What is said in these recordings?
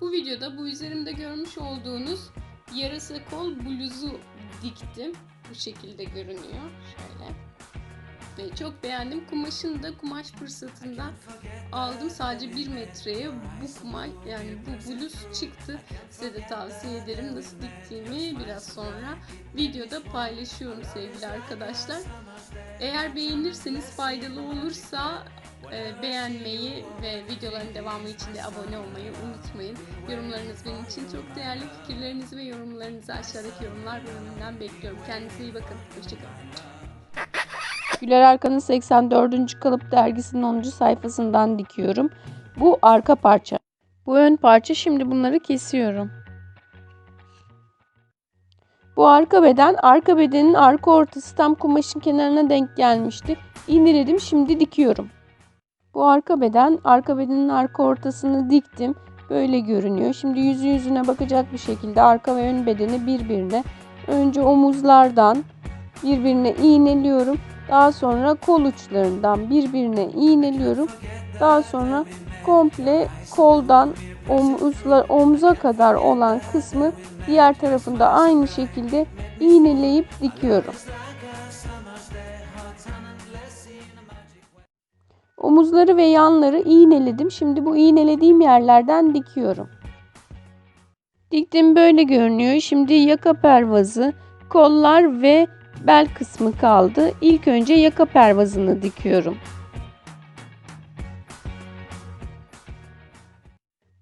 Bu videoda bu üzerimde görmüş olduğunuz yarasa kol bluzu diktim. Bu şekilde görünüyor. Şöyle. Ve çok beğendim. Kumaşını da kumaş fırsatından aldım. Sadece 1 metreye bu kumaş yani bu bluz çıktı. Size de tavsiye ederim nasıl diktiğimi biraz sonra videoda paylaşıyorum sevgili arkadaşlar. Eğer beğenirseniz faydalı olursa beğenmeyi ve videoların devamı için de abone olmayı unutmayın. Yorumlarınız benim için çok değerli. Fikirlerinizi ve yorumlarınızı aşağıdaki yorumlar bölümünden bekliyorum. Kendinize iyi bakın. Hoşçakalın. Güler Arkan'ın 84. Kalıp dergisinin 10. sayfasından dikiyorum. Bu arka parça. Bu ön parça. Şimdi bunları kesiyorum. Bu arka beden, arka bedenin arka ortası tam kumaşın kenarına denk gelmişti. İğneledim, şimdi dikiyorum. Bu arka beden, arka bedenin arka ortasını diktim. Böyle görünüyor. Şimdi yüzü yüzüne bakacak bir şekilde arka ve ön bedeni birbirine. Önce omuzlardan birbirine iğneliyorum. Daha sonra kol uçlarından birbirine iğneliyorum. Daha sonra komple koldan omuzla, omuza kadar olan kısmı diğer tarafında aynı şekilde iğneleyip dikiyorum. Omuzları ve yanları iğneledim. Şimdi bu iğnelediğim yerlerden dikiyorum. Diktim böyle görünüyor. Şimdi yaka pervazı, kollar ve bel kısmı kaldı. İlk önce yaka pervazını dikiyorum.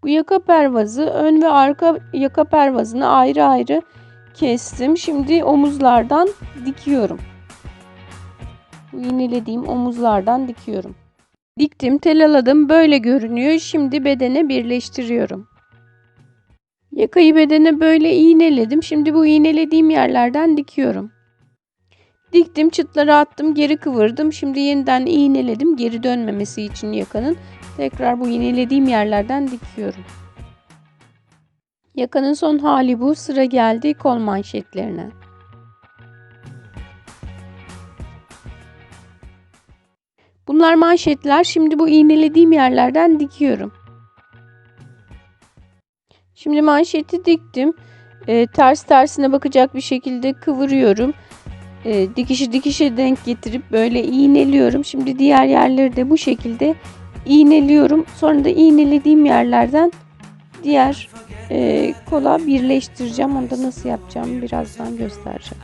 Bu yaka pervazı ön ve arka yaka pervazını ayrı ayrı kestim. Şimdi omuzlardan dikiyorum. Bu iğnelediğim omuzlardan dikiyorum. Diktim, telaladım. Böyle görünüyor. Şimdi bedene birleştiriyorum. Yakayı bedene böyle iğneledim. Şimdi bu iğnelediğim yerlerden dikiyorum. Diktim, çıtları attım, geri kıvırdım. Şimdi yeniden iğneledim geri dönmemesi için yakanın. Tekrar bu iğnelediğim yerlerden dikiyorum. Yakanın son hali bu. Sıra geldi kol manşetlerine. Bunlar manşetler. Şimdi bu iğnelediğim yerlerden dikiyorum. Şimdi manşeti diktim. Ee, ters tersine bakacak bir şekilde kıvırıyorum. Ee, dikişi dikişe denk getirip böyle iğneliyorum. Şimdi diğer yerleri de bu şekilde iğneliyorum. Sonra da iğnelediğim yerlerden diğer e, kola birleştireceğim. Onu da nasıl yapacağımı birazdan göstereceğim.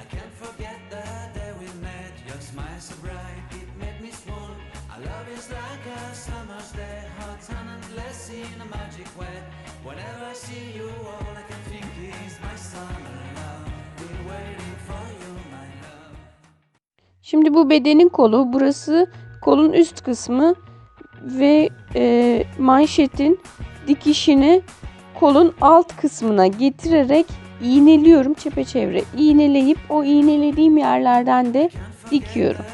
Whenever I see you, all I can think is my summer love. Been waiting for you, my love. Şimdi bu bedenin kolu. Burası kolun üst kısmı ve e, manşetin dikişini kolun alt kısmına getirerek iğneliyorum çepeçevre. İğneleyip o iğnelediğim yerlerden de dikiyorum.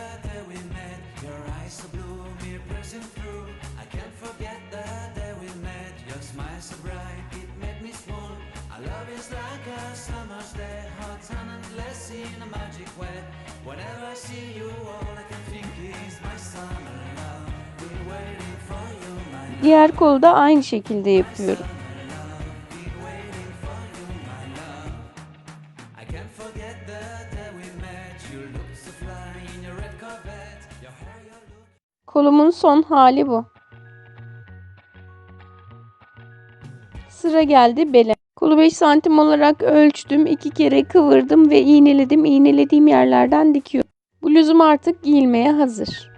Your smile so bright, it made me swoon. Our love is like a summer's day, hot and endless in a magic way. Whenever I see you, all I can think is my summer love. Been waiting for you, my Diğer kolu da aynı şekilde yapıyorum. I can't forget the Sıra geldi bele. Kolu 5 santim olarak ölçtüm. iki kere kıvırdım ve iğneledim. İğnelediğim yerlerden dikiyorum. Bluzum artık giyilmeye hazır.